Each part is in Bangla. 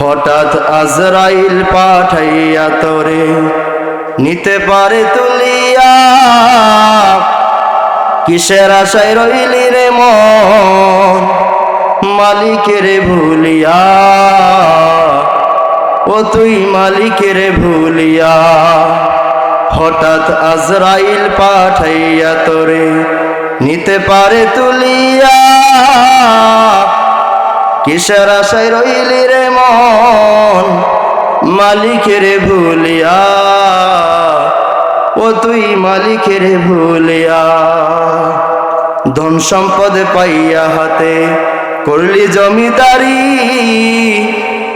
হঠাৎ আজরাইল পাঠাইয়া তোরে নিতে পারে তুলিয়া। কিসের আশায় রইলি রে মন? মালিকের ভুলিয়া। ও তুই মালিকের ভুলিয়া। হঠাৎ আজরাইল পাঠাইয়া তোরে নিতে পারে তুলিয়া। কিসের আশায় রইলি রে মন? মালিকের ভুলিয়া। ও তুই মালিকের ভুলিয়া। ধন সম্পদ পাইয়া হাতে করলি জমিদারি।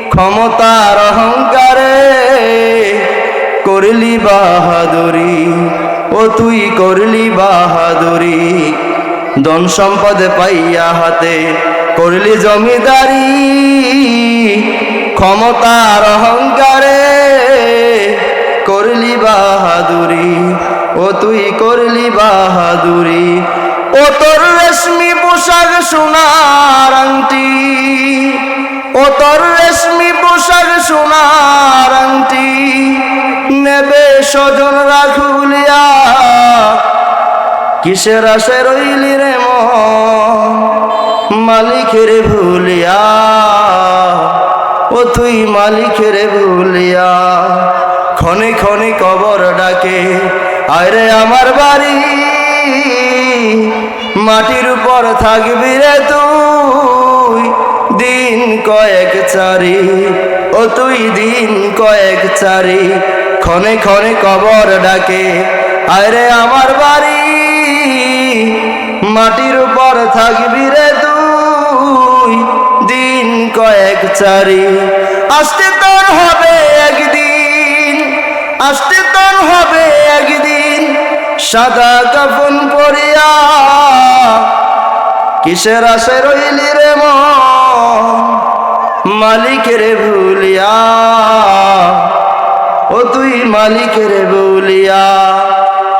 ক্ষমতার অহংকারে করলি বাহাদুরি। ও তুই করলি বাহাদুরি। ধন সম্পদ পাইয়া হাতে করলি জমিদারি, ক্ষমতার অহংকারে করলি বাহাদুরি, ও তুই করলি বাহাদুরি, ও তোর রেশমি পোশাক সোনার আংটি, ও তোর রেশমি পোশাক সোনার আংটি, নেবে স্বজন রাখুলিয়া, কিসের আশে রইলি রে মন? মালিকের ভুলিয়া, ও তুই মালিকের ভুলিয়া। ক্ষণে ক্ষণে কবর ডাকে আরে আমার বাড়ি, মাটির উপর থাকবি রে তুই, দিন কয়েক চারি, ও তুই দিন কয়েক চারি। ক্ষণে ক্ষণে কবর ডাকে আরে আমার বাড়ি, মাটির উপর থাকবি রে চারি। আসতে তোর হবে একদিন, আসতে তোর হবে একদিন, সাদা কাফন পরিয়া কিসের আশে রইলি রে মালিকের ভুলিয়া ও তুই মালিকের ভুলিয়া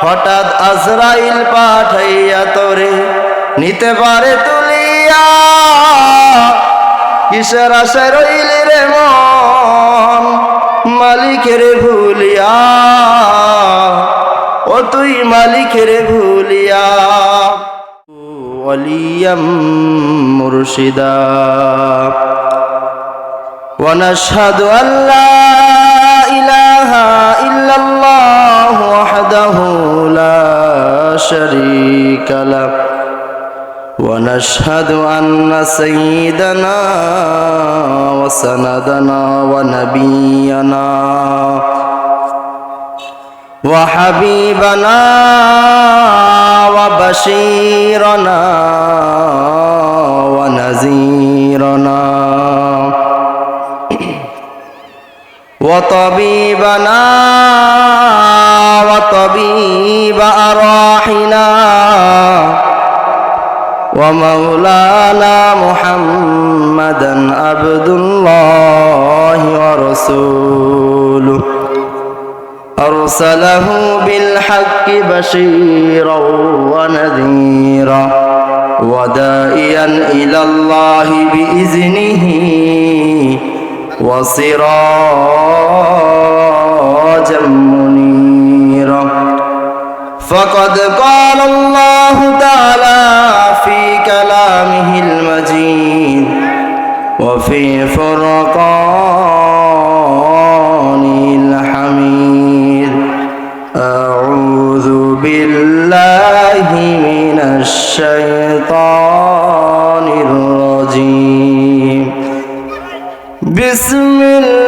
হঠাৎ আজরাইল পাঠাইয়া তোরে নিতে পারে তুলিয়া। কিসের আশে রইলি রে মন মালিকের ভুলিয়া ও তুই মালিকের ভুলিয়া ওয়ালিয়াম মুর্শিদা ونشهد أن لا ونشهد أن سيدنا وسندنا ونبينا وحبيبنا وبشيرنا ونذيرنا وطبيبنا وطبيب أراحنا ومولانا محمدا عبد الله ورسوله. أرسله بالحق بشيرا ونذيرا ودائيا إلى الله بإذنه وسراجا منيرا. فقد قال الله تعالى وفي فرقانه الحميد أعوذ بالله من الشيطان الرجيم بسم الله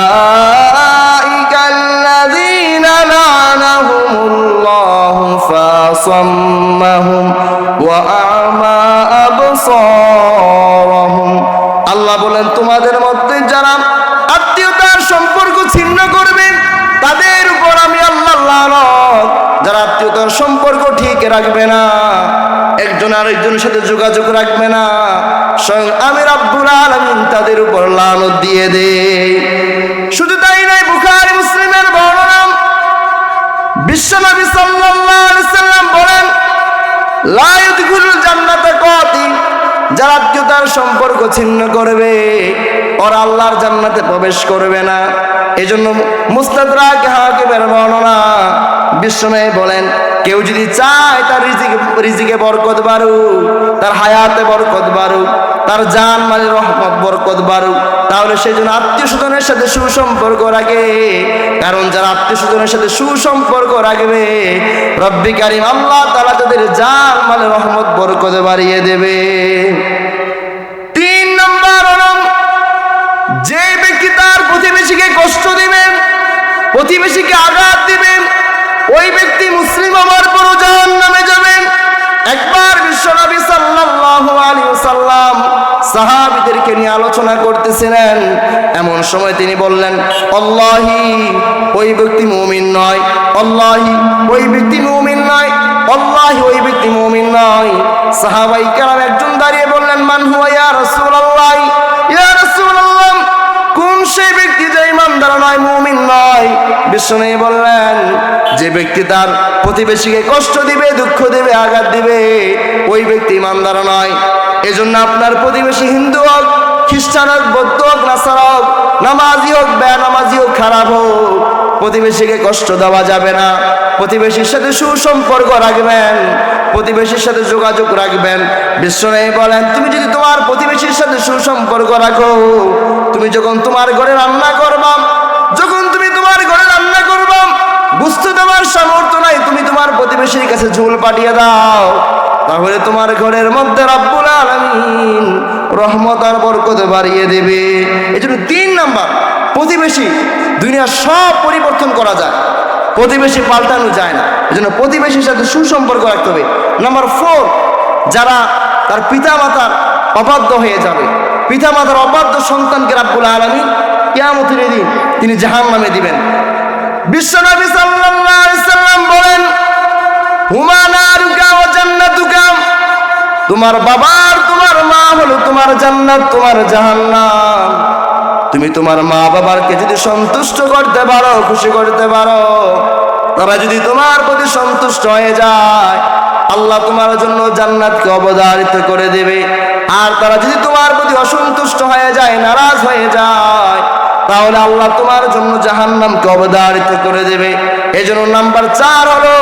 فصمهم وأعمى أبصارهم আল্লাহ বলেন তোমাদের মধ্যে যারা আত্মীয়তার সম্পর্ক ছিন্ন করবে তাদের উপর আমি আল্লাহ লানত যারা আত্মীয়তার সম্পর্ক ঠিক রাখবে না একজন আরেকজনের সাথে যোগাযোগ রাখবে না স্বয়ং আমি রাব্বুল আলামিন তাদের উপর লানত দিয়ে দে শুধু তাই নয় বুখারী মুসলিমের বর্ণনা বিশ্বনবী সাল্লাল্লাহু আলাইহি সাল্লাম বলেন লা ইদখুলুল কদিন কাতি যারা আত্মীয়তার সম্পর্ক ছিন্ন করবে। ওরা আল্লাহর জান্নাতে প্রবেশ করবে না। এজন্য মুস্তাদরাক হাকিমের বর্ণনা বিশ্বনয় বলেন, কেউ যদি চায় তার রিজিকে রিজিকে বরকত বাড়ুক, তার হায়াতে বরকত বাড়ুক, তার জান মালে রহমত বরকত বাড়ুক, তাহলে সেই জন্য আত্মীয় স্বজনের সাথে সুসম্পর্ক রাখে। কারণ যারা আত্মীয় স্বজনের সাথে সুসম্পর্ক রাখবে, রব্বি কারিম আল্লাহ তালা তাদের জান মালে রহমত বরকত বাড়িয়ে দেবে। কষ্ট দিবেন, প্রতিবেশীকে আঘাত দিবেন, ওই ব্যক্তি মুসলিম হওয়ার পরও জাহান নামে যাবেন। একবার বিশ্বনবী সাল্লাল্লাহু আলাইহি ওয়াসাল্লাম সাহাবীদেরকে নিয়ে আলোচনা করতেছিলেন। এমন সময় তিনি বললেন, আল্লাহি, ওই ব্যক্তি মুমিন নয়। আল্লাহি, ওই ব্যক্তি মুমিন নয়। আল্লাহি, ওই ব্যক্তি মুমিন নয়। সাহাবাই কেরাম একজন দাঁড়িয়ে বললেন, মান হুয়া ইয়া রাসূলুল্লাহ? ইয়া রাসূলুল্লাহ, কোন সেই ব্যক্তি ইমানদার নয়, মুমিন নয়। বিষ্ণু বললেন, যে ব্যক্তি তার প্রতিবেশীকে কষ্ট দিবে, দুঃখ দিবে, আঘাত দিবে, ওই ব্যক্তি ইমানদার নয়। এজন্য আপনার প্রতিবেশী হিন্দু হোক, খ্রিস্টান হোক, বৌদ্ধ হোক, নাসার হোক, নামাজি হোক বেনামাজি হোক, খারাপ হোক, প্রতিবেশীকে কষ্ট দেওয়া যাবে না। প্রতিবেশীর সাথে সুসম্পর্ক রাখবেন, প্রতিবেশীর সাথে যোগাযোগ রাখবেন। বিশ্বনাই বলেন, তুমি যদি তোমার প্রতিবেশীর সাথে সুসম্পর্ক রাখো, তুমি যখন তোমার ঘরে রান্না করবা যখন তুমি তোমার ঘরে রান্না করবা বুঝতে তোমার সামর্থ্য নাই, তুমি তোমার প্রতিবেশীর কাছে ঝুল পাঠিয়ে দাও। তাহলে তোমার ঘরের মধ্যে রব্বুল আলামিন রহমত আর বরকত বাড়িয়ে দেবে। এই জন্য তিন নাম্বার, প্রতিবেশী দুনিয়ার সব পরিবর্তন করা যায়। প্রতিবেশী পাল্টানো যায় না। এই জন্য প্রতিবেশীর সাথে সুসম্পর্ক রাখতে হবে। নাম্বার ফোর, যারা তার পিতা মাতার অবাধ্য হয়ে যাবে পিতা মাতার অবাধ্য সন্তানকে রাব্বুল আলামিন কিয়ামতের দিন তিনি জাহান নামে দিবেন। বিশ্বনবী সাল্লাল্লাহু আলাইহি সাল্লাম বলেন, হুমা নারুকা ওয়া জান্নাতুকা? তোমার বাবার, তোমার মা হলো তোমার জান্নাত, তোমার জাহান্নাম। তুমি তোমার মা বাবারকে যদি সন্তুষ্ট করতে পারো, খুশি করতে পারো, তারা যদি তোমার প্রতি সন্তুষ্ট হয়ে যায়, আল্লাহ তোমার জন্য জান্নাতকে অবধারিত করে দেবে। আর তারা যদি তোমার প্রতি অসন্তুষ্ট হয়ে যায়, নারাজ হয়ে যায় তাহলে আল্লাহ তোমার জন্য জাহান্নামকে অবধারিত করে দেবে। এজন্য নাম্বার চার হলো,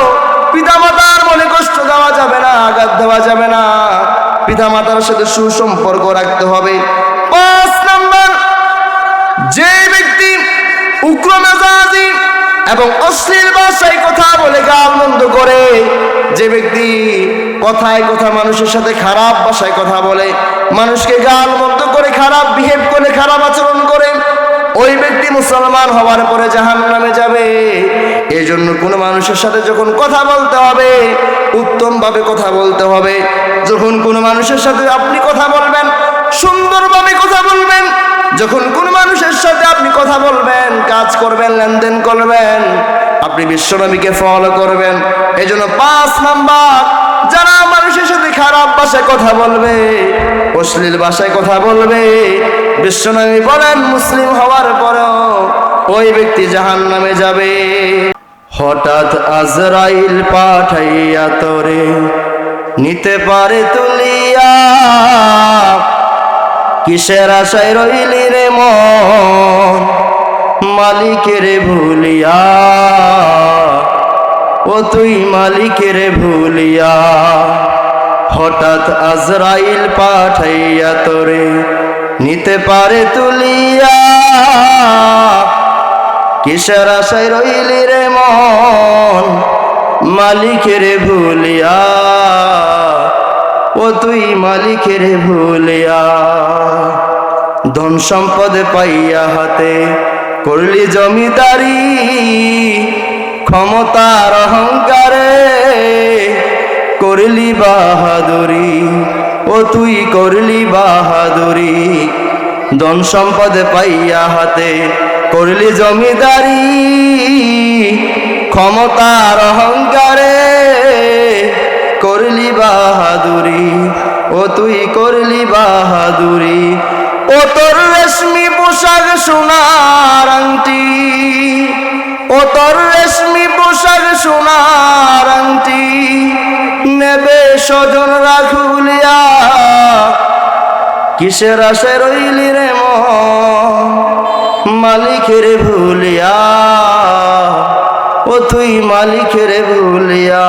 পিতামাতার মনে কষ্ট দেওয়া যাবে না, আঘাত দেওয়া যাবে না। পিতামাতার সাথে সুসম্পর্ক রাখতে হবে। পাঁচ নাম্বার, যে ব্যক্তি উগ্র মেজাজি এবং অশ্লীল ভাষায় কথা বলে গাল মন্দ করে, যে ব্যক্তি কথায় কথা মানুষের সাথে খারাপ ভাষায় কথা বলে, মানুষকে গাল মন্দ করে, খারাপ বিহেভ করে, খারাপ আচরণ করে ওই ব্যক্তি মুসলমান হওয়ার পরে জাহান নামে যাবে। এই জন্য কোনো মানুষের সাথে যখন কথা বলতে হবে, উত্তমভাবে কথা বলতে হবে। যখন কোনো মানুষের সাথে আপনি কথা বলবেন, সুন্দরভাবে কথা বলবেন, যখন কোন মানুষের সাথে আপনি কথা বলবেন, কাজ করবেন, লেনদেন করবেন, আপনি বিশ্বনবীকে ফলো করবেন। এই জন্য পাঁচ নাম্বার, যারা মানুষের সাথে খারাপ ভাষায় কথা বলবে, অশ্লীল ভাষায় কথা বলবে বিশ্বনবী বলেন, মুসলিম হওয়ার পরেও ওই ব্যক্তি জাহান নামে যাবে। হঠাৎ আজরাইল পাঠাইয়া তোরে নিতে পারে তুলিয়া। কিসের আশায় রইলি রে মন? মালিকের ভুলিয়া। ও তুই মালিকের ভুলিয়া। হঠাৎ আজরাইল পাঠাইয়া তোরে নিতে পারে তুলিয়া। কিসের আশায় রইলি রে মন? মালিকের ভুলিয়া। ও তুই মালিকের ভুলিয়া। ধন সম্পদ পাইয়া হাতে করলি জমিদারি। ক্ষমতার অহংকারে করলি বাহাদুরি। তুই করলি বাহাদুরি। ধন সম্পদ পাইয়া হাতে করলি জমিদারি। ক্ষমতার অহংকারে করলি বাহাদুরি। ও তুই করলি বাহাদুরি। ও তোর রেশমি পোশাক সোনার আংটি। ও তোর রেশমি পোশাক সোনার আংটি। নেবে স্বজন রাখুলিয়া কিসের আশে রইলি রে মালিকের ভুলিয়া। ও তুই মালিকের ভুলিয়া।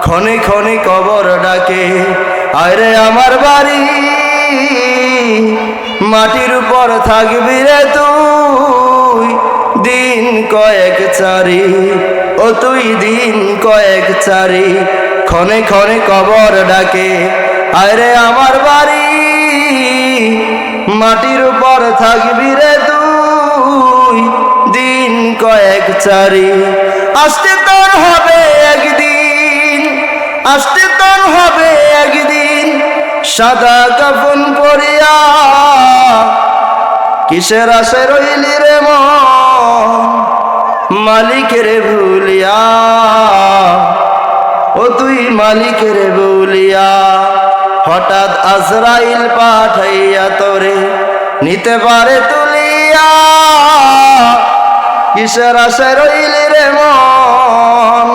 ক্ষণে ক্ষণে কবর ডাকে আরে আমার বাড়ি। মাটির উপর থাকবি রে তুই, দিন কয়েক চারি। ও তুই দিন কয়েক চারি। ক্ষণে ক্ষণে কবর ডাকে আরে আমার বাড়ি, মাটির উপর থাকবি রে তুই, দিন কয়েক চারি। আসতে তোর হবে একদিন, আসতে তোর হবে একদিন, সাদা কাফন পরিয়া কিসের আশে রইলি রে মালিকের ভুলিয়া? তুই মালিকের ভুলিয়া হঠাৎ আজরাইল পাঠাইয়া তোরে নিতে পারে তুলিয়া। কিসের আশে রইলি রে মন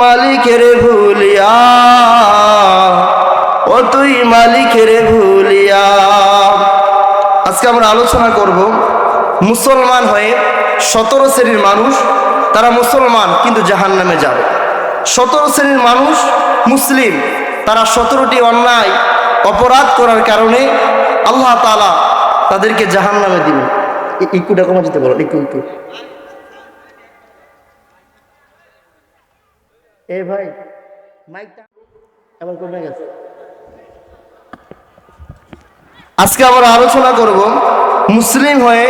মালিকের ভুলিয়া? ও তুই মালিকের ভুলিয়া। আজকে আমরা আলোচনা করব মুসলমান হয়ে সতেরো শ্রেণির মানুষ, তারা মুসলমান কিন্তু জাহান নামে যাবে। সতেরো শ্রেণির মানুষ মুসলিম। তারা সতেরোটি অন্যায় অপরাধ করার কারণে আল্লাহ তালা তাদেরকে জাহান নামে দিবে ইকুটা কমা যেতে বলো, ইকু ইকু। এ ভাই, মাইকটা কমে গেছে। আজকে আমরা আলোচনা করব, মুসলিম হয়ে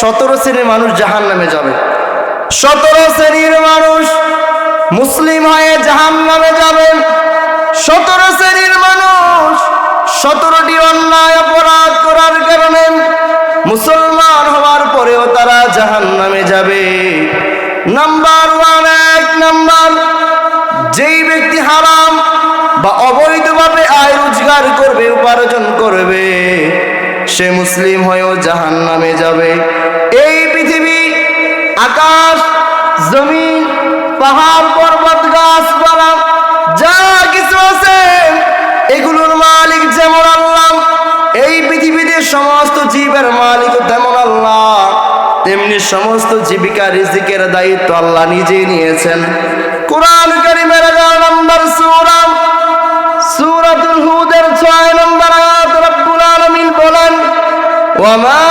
সতেরো শ্রেণির মানুষ জাহান নামে যাবে। সতেরো শ্রেণির মানুষ মুসলিম হয়ে জাহান নামে যাবে সতেরো শ্রেণির মানুষ, সতেরোটি অন্যায় অপরাধ করার কারণে মুসলমান হওয়ার পরেও তারা জাহান নামে যাবে। নাম্বার ওয়ান, এক নাম্বার, যেই ব্যক্তি হারাম বা অবৈধভাবে আয় রোজগার করবে, উপার্জন করবে, সে মুসলিম হয়েও জাহান নামে যাবে। এই পৃথিবী, আকাশ, জমিন পাহাড়, পর্বত গাছপালা যা কিছু আছে, এগুলোর মালিক যেমন আল্লাহ, এই পৃথিবীতে সমস্ত জীবের মালিক তেমন আল্লাহ। তেমনি সমস্ত জীবিকা রিজিকের দায়িত্ব আল্লাহ নিজেই নিয়েছেন। কোরআন কারিমের এগারো নম্বর সূরা, সূরাতুল হুদের 6 নম্বর আয়াত, রব্বুল আলামিন বলেন ওয়ামা মিন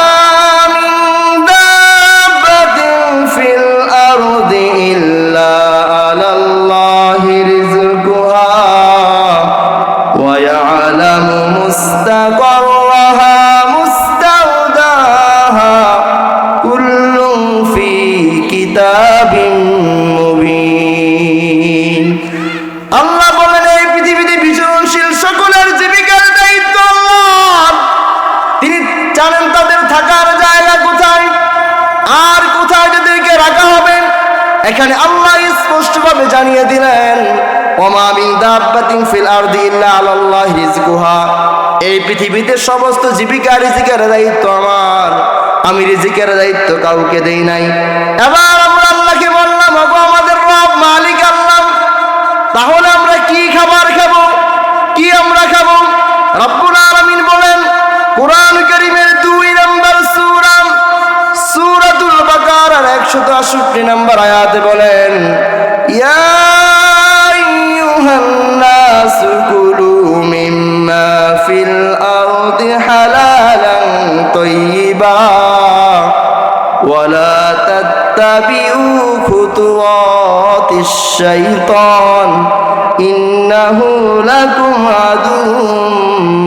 আমি রিজিকের দায়িত্ব কাউকে দেই নাই। এবার আমরা আল্লাহকে বললাম, ওগো আমাদের রব, মালিক আল্লাহ, তাহলে আমরা কি খাবার খাব? কি আমরা খাব? রব্বুল আলামিন বলেন, কোরআন কারীমের দুই নম্বর সূরা, সূরাতুল একশত আষট্টি নম্বর আয়াতে বলেন, ইয়া ولا تتبعوا خطوات الشيطان إنه لكم عدو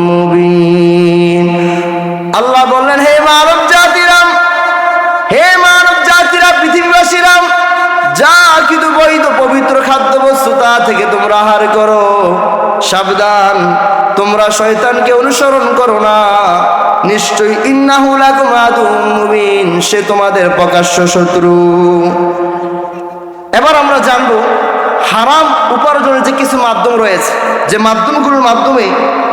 مبين আল্লাহ বললেন হে মানব জাতিরাম হে মানব জাতিরা পৃথিবীবাসীরাম যা কিন্তু বৈধ পবিত্র খাদ্য বস্তু তা থেকে তোমরা আহার করো সাবধান তোমরা শয়তানকে অনুসরণ করো না। নিশ্চয়ই মুবিন, সে তোমাদের প্রকাশ্য শত্রু। এবার আমরা জানব, হারাম উপার্জনের যে কিছু মাধ্যম রয়েছে, যে মাধ্যমগুলোর মাধ্যমে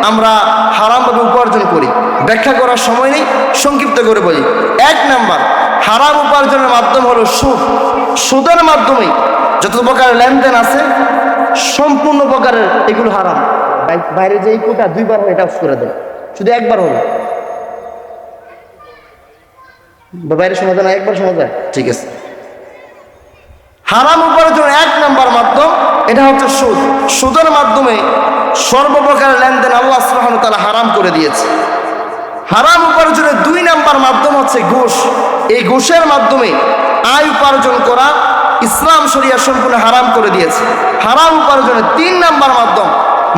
আমরা হারামভাবে উপার্জন করি। ব্যাখ্যা করার সময় নেই, সংক্ষিপ্ত করে বলি। এক নাম্বার, হারাম উপার্জনের মাধ্যম হলো সুদ। সুদের মাধ্যমে যত প্রকার লেনদেন আছে, সম্পূর্ণ প্রকারের এগুলো হারাম। বাইরে যে এই কোটা দুইবার হয় এটা অফ করে দেয় শুধু একবার হলো। বাইরে শোনা যায় না, একবার শোনা যায়? ঠিক আছে। হারাম উপার্জনের এক নাম্বার মাধ্যম, এটা হচ্ছে সুদ। সুদের মাধ্যমে সর্বপ্রকার লেনদেন আল্লাহ ওয়া তাআলা হারাম করে দিয়েছে। হারাম উপার্জনের দুই নাম্বার মাধ্যম হচ্ছে ঘুষ। এই ঘুষের মাধ্যমে আয় উপার্জন করা ইসলাম শরিয়া সম্পূর্ণ হারাম করে দিয়েছে। হারাম উপার্জনের তিন নাম্বার মাধ্যম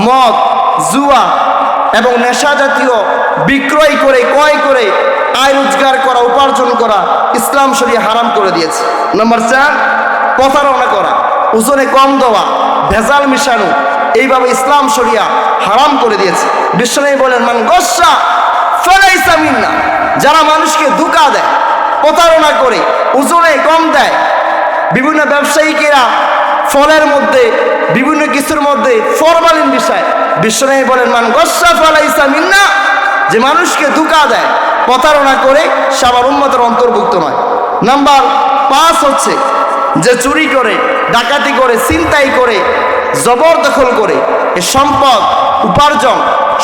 মদ, জুয়া এবং নেশা জাতীয় বিক্রয় করে, ক্রয় করে আয় রোজগার করা, উপার্জন করা ইসলাম শরিয়া হারাম করে দিয়েছে। নম্বর চার প্রতারণা করা, ওজনে কম দেওয়া, ভেজাল মিশানো, এইভাবে ইসলাম শরিয়া হারাম করে দিয়েছে। বিশ্বনবী বলেন, মান গোসা ফেলাইসা মিন্না। যারা মানুষকে ধোকা দেয়, প্রতারণা করে, ওজনে কম দেয়, বিভিন্ন ব্যবসায়িকেরা ফলের মধ্যে, বিভিন্ন কিছুর মধ্যে, ফরমালিন বিষয়। বিশ্বনবী বলেন, মান গোসা ফেলাইসা মিন্না যে মানুষকে ধোকা দেয়, প্রতারণা করে, সে আবার উন্মতের অন্তর্ভুক্ত নয়। নাম্বার পাঁচ হচ্ছে যে চুরি করে, ডাকাতি করে চিন্তাই করে, জবরদখল করে, এ সম্পদ, উপার্জন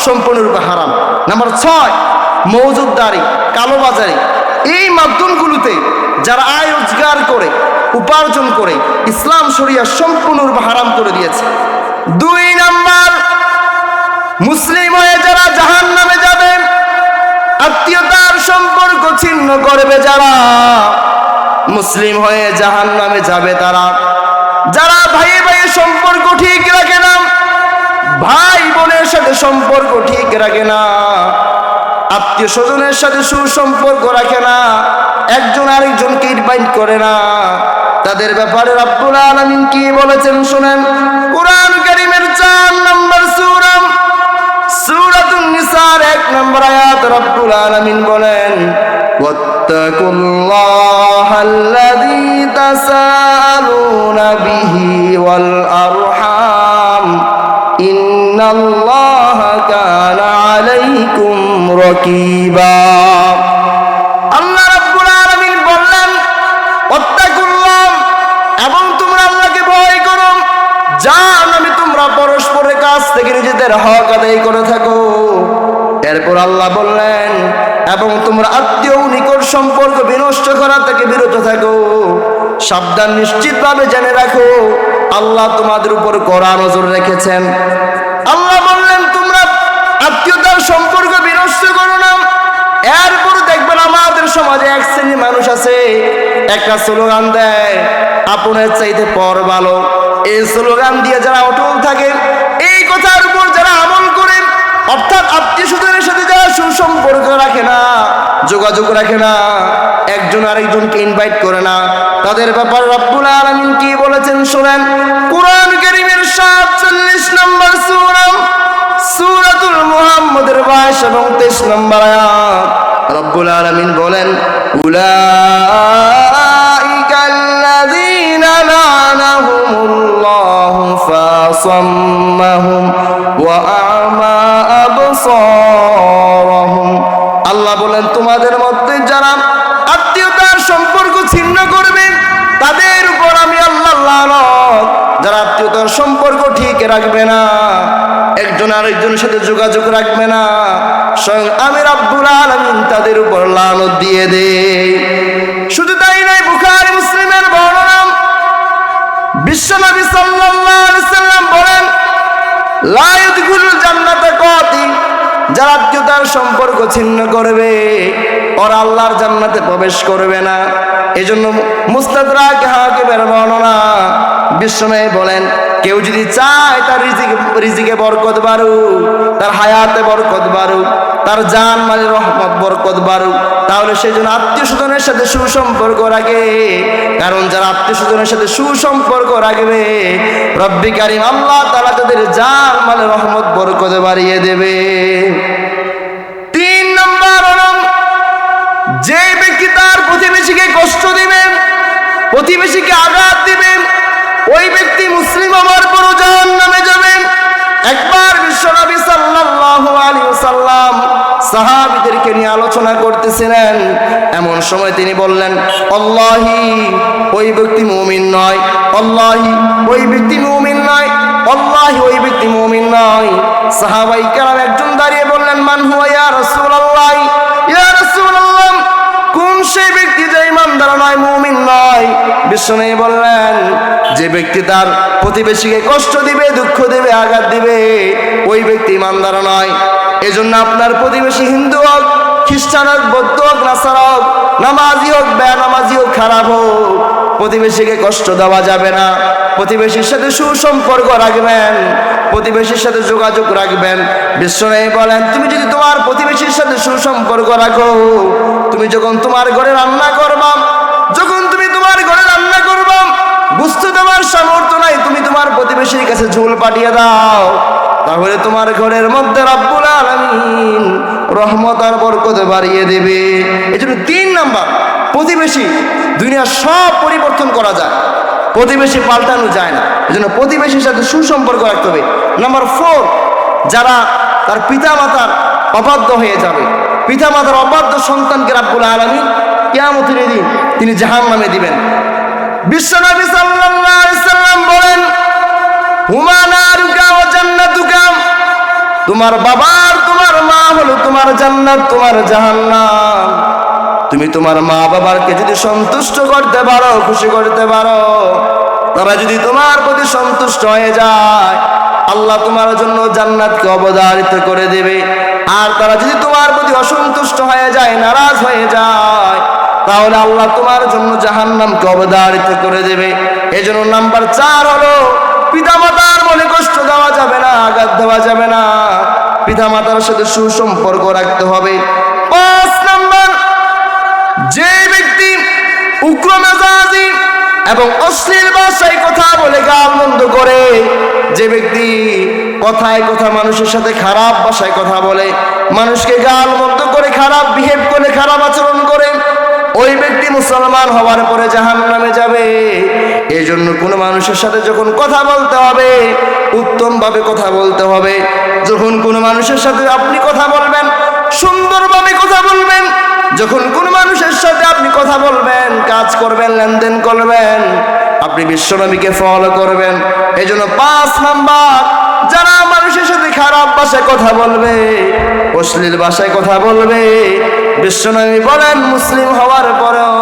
সম্পূর্ণরূপে হারাম। নাম্বার ছয়, মৌজুদদারি, কালোবাজারি। এই মাধ্যমগুলোতে যারা আয় রোজগার করে উপার্জন করে ইসলাম শরিয়া সম্পূর্ণরূপে হারাম করে দিয়েছে। দুই নাম্বার, মুসলিম হয়ে যারা জাহান নামে যাবেন আত্মীয়তার সম্পর্ক ছিন্ন করবে যারা। মুসলিম হয়ে জাহান নামে যাবে তারা। যারা ভাই ভাই সম্পর্ক ঠিক রাখে না, ভাই বোনের সাথে সম্পর্ক ঠিক রাখে না, আত্মীয় স্বজনের সাথে সুসম্পর্ক রাখে না, একজন আরেকজনকে ইনভাইট করে না। তাদের ব্যাপারে রব্বুল আলামিন কি বলেছেন শুনেন। কোরআন কারীমের 4 নম্বর সূরা, সূরাতুন নিসার, এক নম্বর আয়াত রব্বুল আলামিন বলেন ওয়াত্তাকুল্লাহাল্লাযী তাসালুনা বিহি ওয়াল আরহাম, ইন্নাল্লাহা কানা আলাইকুম রাকীবা। নিজেদের হক আদায় করে থাকো। এরপর আল্লাহ বললেন, এবং তোমরা আত্মীয় নিকট সম্পর্ক বিনষ্ট করা থেকে বিরত থাকো। সাবধান নিশ্চিতভাবে জেনে রাখো, আল্লাহ তোমাদের উপর কড়া নজর রেখেছেন। আল্লাহ বললেন, তোমরা আত্মীয়তার সম্পর্ক বিনষ্ট করো না। এরপর দেখবেন আমাদের সমাজে এক শ্রেণি মানুষ আছে, একটা স্লোগান দেয়, আপনার চাইতে পর ভালো। এই স্লোগান দিয়ে যারা অটল থাকে, এই কথার উপর অর্থাৎ আত্মীয় স্বজনের সাথে যারা সুসম্পর্ক রাখে না, যোগাযোগ রাখে না, একজন আরেকজনকে ইনভাইট করে না, তাদের ব্যাপার রব্বুল আলামিন কি বলেছেন শুনেন? কোরআন কারীমের 47 নম্বর সূরা, সূরাতুল মুহাম্মদের 22 এবং 23 নম্বর আয়াত। রব্বুল আলামিন বলেন লানাহুমুল্লাহু ফাসাম্মাহুম ওয়া আবসারহুম আল্লাহ বলেন, তোমাদের মধ্যে যারা আত্মীয়তার সম্পর্ক ছিন্ন করবে, তাদের উপর আমি আল্লাহ লানত। যারা আত্মীয়তার সম্পর্ক ঠিক রাখবে না, একজন আরেকজনের সাথে যোগাযোগ রাখবে না, স্বয়ং আমি রাব্বুল আলামিন তাদের উপর লানত দিয়ে দে শুধু তাই নয়, বুখারী মুসলিম বিশ্বনবী সাল্লাল্লাহু আলাইহি সাল্লাম বলেন, লা কাতি যারা আত্মীয়তার সম্পর্ক ছিন্ন করবে ওরা আল্লাহর জান্নাতে প্রবেশ করবে না। এজন্য মুস্তাদরাক হাকিমের বর্ণনা বলেন, কেউ যদি চায় তার রিজিকে রিজিকে বরকত বাড়ুক, তার হায়াতে বরকত বাড়ুক, তার জান মালের রহমত বরকত বাড়ুক, তাহলে সেই জন্য আত্মীয় স্বজনের সাথে সুসম্পর্ক রাখে। কারণ যারা আত্মীয় স্বজনের সাথে সুসম্পর্ক রাখবে, রব্বি কারিম আল্লাহ তারা তাদের জান মালের রহমত বরকত বাড়িয়ে দেবে। কষ্ট দিবেন, প্রতিবেশীকে আঘাত দিবেন, ওই ব্যক্তি মুসলিম হওয়ার পরও জাহান নামে যাবেন। একবার বিশ্বনবী সাল্লাল্লাহু আলাইহি সাল্লাম সাহাবীদেরকে নিয়ে আলোচনা করতেছিলেন। এমন সময় তিনি বললেন, আল্লাহি, ওই ব্যক্তি মুমিন নয়। আল্লাহি, ওই ব্যক্তি মুমিন নয়। আল্লাহি, ওই ব্যক্তি মুমিন নয়। সাহাবাই কেরাম একজন দাঁড়িয়ে বললেন, মান হুয়া ইয়া রাসূলুল্লাহ? ইয়া রাসূলুল্লাহ, কোন সেই ব্যক্তি ইমানদার নয়, মুমিন নয়। বিষ্ণু বললেন, যে ব্যক্তি তার প্রতিবেশীকে কষ্ট দিবে, দুঃখ দিবে, আঘাত দিবে, ওই ব্যক্তি ইমানদার নয়। এজন্য আপনার প্রতিবেশী হিন্দু হোক, খ্রিস্টান হোক, বৌদ্ধ হোক, নাসার হোক, নামাজি হোক, বেনামাজি হোক, খারাপ হোক প্রতিবেশীকে কষ্ট দেওয়া যাবে না। প্রতিবেশীর সাথে সুসম্পর্ক রাখবেন। প্রতিবেশীর সাথে যোগাযোগ রাখবেন। বিশ্বনাই বলেন, তুমি যদি তোমার প্রতিবেশীর সাথে সুসম্পর্ক রাখো, তুমি যখন তোমার ঘরে রান্না করবা, যখন তুমি তোমার ঘরে রান্না করবা, বুঝতে তোমার সামর্থ্য নাই, তুমি তোমার প্রতিবেশীর কাছে ঝোল পাঠিয়ে দাও। তাহলে তোমার ঘরের মধ্যে রব্বুল আলামিন রহমত আর বরকত বাড়িয়ে দেবে। এই জন্য তিন নাম্বার, প্রতিবেশী দুনিয়ার সব পরিবর্তন করা যায়। প্রতিবেশী পাল্টানো যায় না। এই জন্য প্রতিবেশীর সাথে সুসম্পর্ক রাখতে হবে। নাম্বার ফোর যারা তার পিতা মাতার অবাধ্য হয়ে যাবে। পিতা মাতার অবাধ্য সন্তানকে রাব্বুল আলামিন কিয়ামতের দিন তিনি জাহান নামে দিবেন। বিশ্বনবী সাল্লাম বলেন তোমার বাবার, তোমার মা হলো তোমার জান্নাত, তোমার জাহান্নাম। তুমি তোমার মা বাবাকে যদি সন্তুষ্ট করতে পারো, খুশি করতে পারো, তারা যদি তোমার প্রতি সন্তুষ্ট হয়ে যায়, আল্লাহ তোমার জন্য জান্নাতকে অবদারিত করে দেবে। আর তারা যদি তোমার প্রতি অসন্তুষ্ট হয়ে যায়, নারাজ হয়ে যায়, তাহলে আল্লাহ তোমার জন্য জাহান্নামকে অবদারিত করে দেবে। এই জন্য নাম্বার চার হলো, পিতামাতার মনে কষ্ট দেওয়া যাবে না, আঘাত দেওয়া যাবে না। পিতামাতার সাথে সুসম্পর্ক রাখতে হবে। পাঁচ যে ব্যক্তি উগ্র মেজাজি এবং অশ্লীল ভাষায় কথা বলে গাল মন্দ করে, যে ব্যক্তি কথায় কথা মানুষের সাথে খারাপ ভাষায় কথা বলে, মানুষকে গাল মন্দ করে, খারাপ বিহেভ করে, খারাপ আচরণ করে, ওই ব্যক্তি মুসলমান হওয়ার পরে জাহান নামে যাবে। এই জন্য কোনো মানুষের সাথে যখন কথা বলতে হবে, উত্তমভাবে কথা বলতে হবে। যখন কোনো মানুষের সাথে আপনি কথা বলবেন, সুন্দরভাবে কথা বলবেন যখন কোন মানুষের সাথে আপনি কথা বলবেন, কাজ করবেন, লেনদেন করবেন, আপনি বিশ্বনবীকে ফলো করবেন এই জন্য পাঁচ নাম্বার, যারা মানুষের সাথে খারাপ ভাষায় কথা বলবে, অশ্লীল ভাষায় কথা বলবে বিশ্বনবী বলেন, মুসলিম হওয়ার পরেও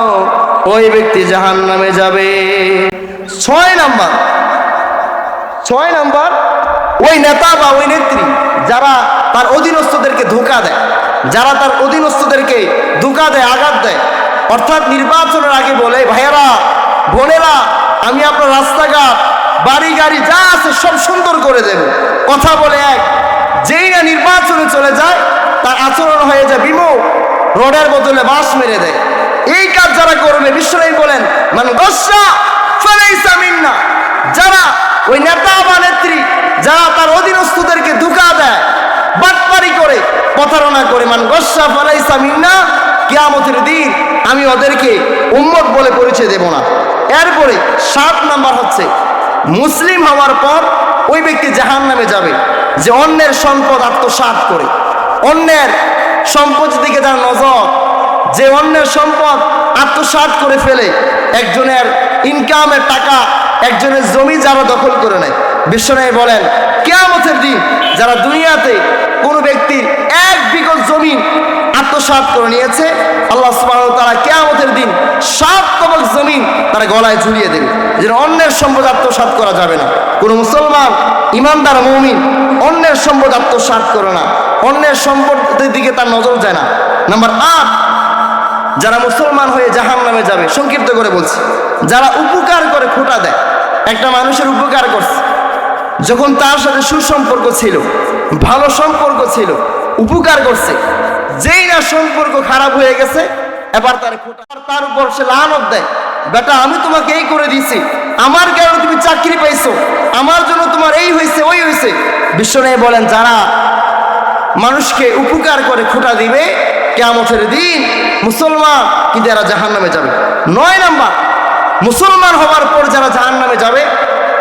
ওই ব্যক্তি জাহান নামে যাবে। ছয় নাম্বার ছয় নাম্বার, ওই নেতা বা ওই নেত্রী যারা তার অধীনস্থদেরকে ধোকা দেয়। যারা তার অধীনস্থদেরকে ধোকা দেয়, আঘাত দেয়, অর্থাৎ নির্বাচনের আগে বলে, ভাইয়েরা, বোনেরা, আমি আপনার রাস্তাঘাট বাড়ি গাড়ি যা আছে সব সুন্দর করে দেব। কথা বলে এক, যেই না নির্বাচনে চলে যায়, তার আচরণ হয়ে যায় বিমুখ, রোডের বদলে বাঁশ মেরে দেয়। এই কাজ যারা করবে বিশ্বনাথ বলেন মানে মিন্না। যারা ওই নেতা বা নেত্রী, যারা তার অধীনস্থদেরকে ধোকা দেয় বাটপারি করে, প্রতারণা করে, মান গসা ফালাইসা মিন্না কিয়ামতের দিন আমি ওদেরকে উম্মত বলে পরিচয় দেব না। এরপরে সাত নাম্বার হচ্ছে, মুসলিম হওয়ার পর ওই ব্যক্তি জাহান নামে যাবে, যে অন্যের সম্পদ আত্মসাৎ করে। অন্যের সম্পদ দিকে যার নজর, যে অন্যের সম্পদ আত্মসাৎ করে ফেলে, একজনের ইনকামের টাকা, একজনের জমি যারা দখল করে নেয়। বিশ্বনায় বলেন কেয়ামতের দিন যারা দুনিয়াতে কোনো ব্যক্তির এক বিঘত জমি আত্মসাৎ করে নিয়েছে, আল্লাহ ওয়া তাআলা কিয়ামতের দিন সাত তবক জমিন তার গলায় ঝুলিয়ে দেবে। যেন অন্যের সম্পদ আত্মসাৎ করা যাবে না। কোনো মুসলমান, ইমানদার, মুমিন অন্যের সম্পদ আত্মসাৎ করে না। অন্যের সম্পদের দিকে তার নজর যায় না। নাম্বার আট, যারা মুসলমান হয়ে জাহান নামে যাবে, সংক্ষিপ্ত করে বলছি, যারা উপকার করে খোটা দেয়, একটা মানুষের উপকার করছে। যখন তার সাথে সুসম্পর্ক ছিল, ভালো সম্পর্ক ছিল, উপকার করছে, যেই না সম্পর্ক খারাপ হয়ে গেছে, এবার তার তার উপর সে লানত দেয়, বেটা, আমি তোমাকে এই করে দিয়েছি, আমার কারণে তুমি চাকরি পাইছো? আমার জন্য তোমার এই হয়েছে, ওই হয়েছে। বিশ্ব বলেন, যারা মানুষকে উপকার করে খোটা দিবে কেমতের দিন মুসলমান কিন্তু এরা জাহান নামে যাবে? নয় নাম্বার, মুসলমান হওয়ার পর যারা জাহান নামে যাবে,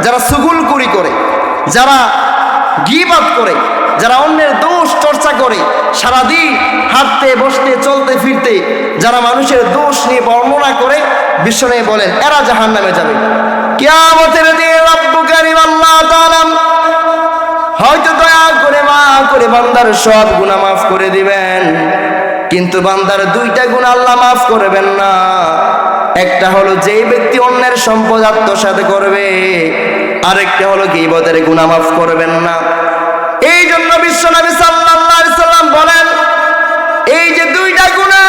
যারা সুগুলকুরি করে যারা গিবাদ করে, যারা অন্যের দোষ চর্চা করে, সারাদিন হাঁটতে, বসতে, চলতে, ফিরতে, যারা মানুষের দোষ নিয়ে বর্ণনা করে নিয়ে বলেন, এরা জাহান নামে যাবে। কেয়ামতের দিন রব্বুকারী আল্লাহ হয়তো দয়া করে মা করে, বান্দার সব গুণা মাফ করে দিবেন। কিন্তু বান্দার দুইটা গুণ আল্লাহ মাফ করবেন না। একটা হলো যেই ব্যক্তি অন্যের সম্পদ আত্মসাৎ করবে আরেকটা হলো গিবতের গুণা মাফ করবেন না। এই জন্য সাল্লাল্লাহু আলাইহি সাল্লাম বলেন, এই যে দুইটা গুণা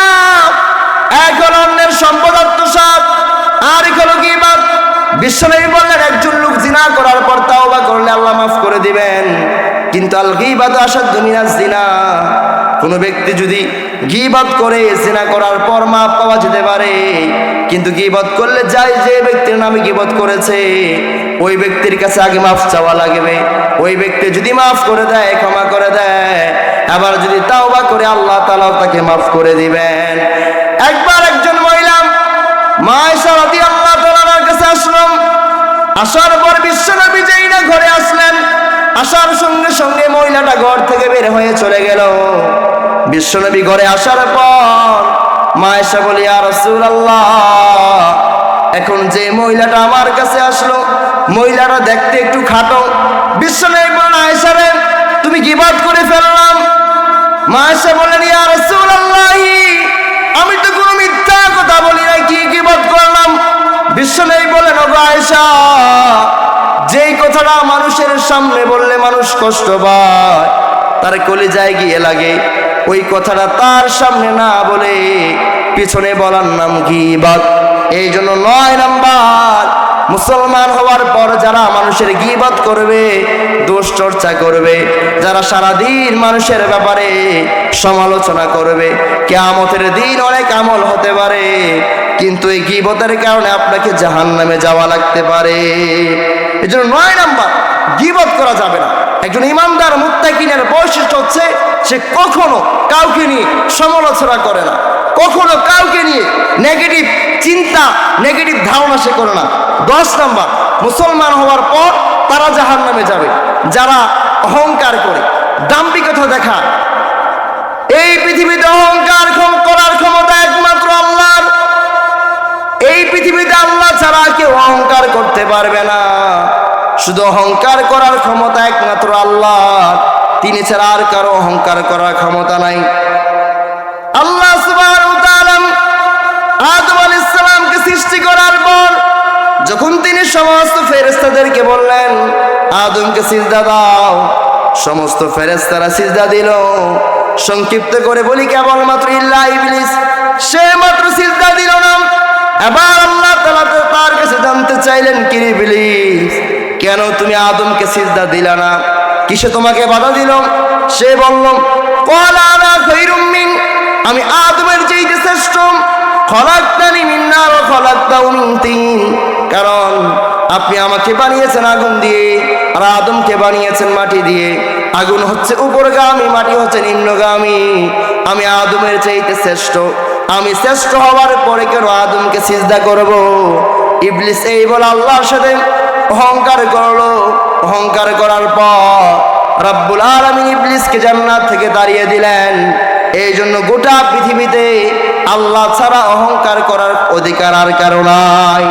এক হলো অন্যের সম্পদ আত্মসাৎ আর এক হলো গিবত বিশ্বনবী বললেন, একজন লোক জিনা করার পর তাওবা করলে আল্লাহ মাফ করে দিবেন। কিন্তু আল গিবাদ আসাদ দুনিয়া জিনা কোনো ব্যক্তি যদি গিবাদ করে, জিনা করার পর মাফ পাওয়া যেতে পারে, কিন্তু গিবত করলে যাই যে ব্যক্তির নামে গিবত করেছে, ওই ব্যক্তির কাছে আগে মাফ চাওয়া লাগবে। ওই ব্যক্তি যদি মাফ করে দেয়, ক্ষমা করে দেয়, আবার যদি তাওবা করে, আল্লাহ তাআলাও তাকে মাফ করে দিবেন। একবার একজন মহিলা মায়েশা রাদিয়াল্লাহু তাআলার কাছে আসলাম। আসার পর বিশ্বনবী যেই না ঘরে আসলেন, আসার সঙ্গে সঙ্গে মহিলাটা ঘর থেকে বের হয়ে চলে গেল। বিশ্বনবী ঘরে আসার পর মায়েশা বলি আর রাসূলুল্লাহ, এখন যে মহিলাটা আমার কাছে আসলো, মহিলাটা দেখতে একটু খাটো। বিশ্বনবী বলেন আয়েশা রে, তুমি গিবাদ করে ফেললাম? মায়েশা বলেন, ইয়া রাসূলুল্লাহ, আমি তো কোনো মিথ্যা কথা বলি না কি গিবাদ করলাম? বিশ্ব নেই বলেন, ওগো আয়েশা, যেই কথাটা মানুষের সামনে বললে মানুষ কষ্ট পায়, তার কলিজায় গিয়ে লাগে। ওই কথাটা তার সামনে না বলে পিছনে বলার নাম গিবাদ এই জন্য নয় নাম্বার, মুসলমান হওয়ার পর যারা মানুষের গিবাদ করবে দোষ চর্চা করবে, যারা সারাদিন মানুষের ব্যাপারে সমালোচনা করবে, কেয়ামতের দিন অনেক আমল হতে পারে, কিন্তু এই গিবতের কারণে আপনাকে জাহান নামে যাওয়া লাগতে পারে। এই জন্য নয় নাম্বার, গিবত করা যাবে না। একজন ইমানদার মুত্তাকিনের বৈশিষ্ট্য হচ্ছে সে কখনো কাউকে নিয়ে সমালোচনা করে না। কখনো কাউকে নিয়ে নেগেটিভ চিন্তা নেগেটিভ ধারণা সে করে না। দশ নাম্বার, মুসলমান হওয়ার পর তারা জাহান নামে যাবে, যারা অহংকার করে। দাম্পিকতা দেখা, এই পৃথিবীতে অহংকার করার ক্ষমতা একমাত্র আল্লাহর। এই পৃথিবীতে আল্লাহ ছাড়া কেউ অহংকার করতে পারবে না। শুধু অহংকার করার ক্ষমতা একমাত্র আল্লাহ। তিনি ছাড়া আর কারও অহংকার করার ক্ষমতা নাই। আল্লাহ আদম আলাইহিস সালামকে সৃষ্টি করার পর যখন তিনি সমস্ত ফেরেশতাদেরকে বললেন, আদমকে সিজদা দাও। সমস্ত ফেরেশতারা সিজদা দিল। সংক্ষিপ্ত করে বলি, কেবলমাত্র ইল্লা ইবলিস, সে মাত্র সিজদা দিল না। এবার আল্লাহ তাআলা তো তার কাছে জানতে চাইলেন, কি ইবলিস? কেন তুমি আদমকে সিজদা দিলা না? কিসে তোমাকে বাধা দিল? সে বলল আমি আদমের চেয়ে শ্রেষ্ঠ। খলাক্তানি মিন নার ওয়া খলাক্তাহু কারণ আপনি আমাকে বানিয়েছেন আগুন দিয়ে আর আদমকে বানিয়েছেন মাটি দিয়ে। আগুন হচ্ছে উপরগামী, মাটি হচ্ছে নিম্নগামী। আমি আদমের চাইতে শ্রেষ্ঠ। আমি শ্রেষ্ঠ হওয়ার পরে কেন আদমকে সিজদা করব? ইবলিস এই বলে আল্লাহর সাথে অহংকার করল। অহংকার করার পর রব্বুল আলমিন ইবলিসকে জান্নাত থেকে দাঁড়িয়ে দিলেন। এই জন্য গোটা পৃথিবীতে আল্লাহ ছাড়া অহংকার করার অধিকার আর কারও নাই।